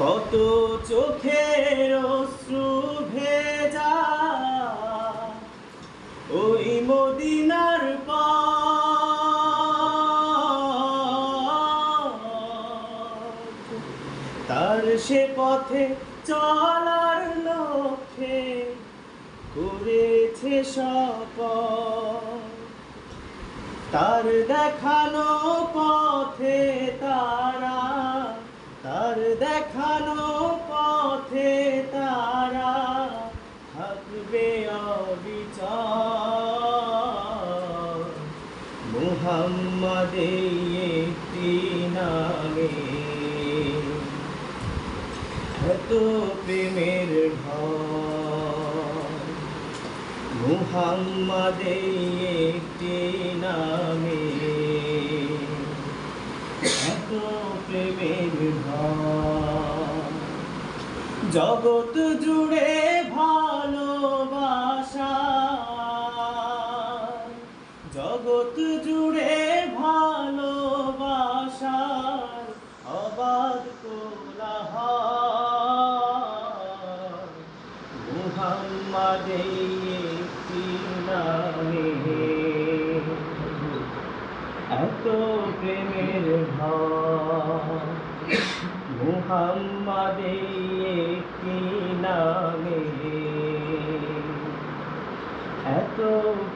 কত চোখের অশ্রু ভেজা ওই মদিনার তার সে পথে চলার লক্ষ্যে করেছে শপথ। তার দেখানো পথে তার দেখানো পথে তারা থাকবে অবিচার মুহাম্মদ একটি নামে এত প্রেমের মুহাম্মদ একটি নামে এত জগৎ জুড়ে ভালোবাসা। জগৎ জুড়ে ভালোবাসার অবাধ কোলাহল। মুহাম্মদ একটি নামে এত প্রেমের ভাব কি নামে এত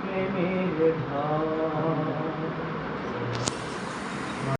প্রেমের ভাব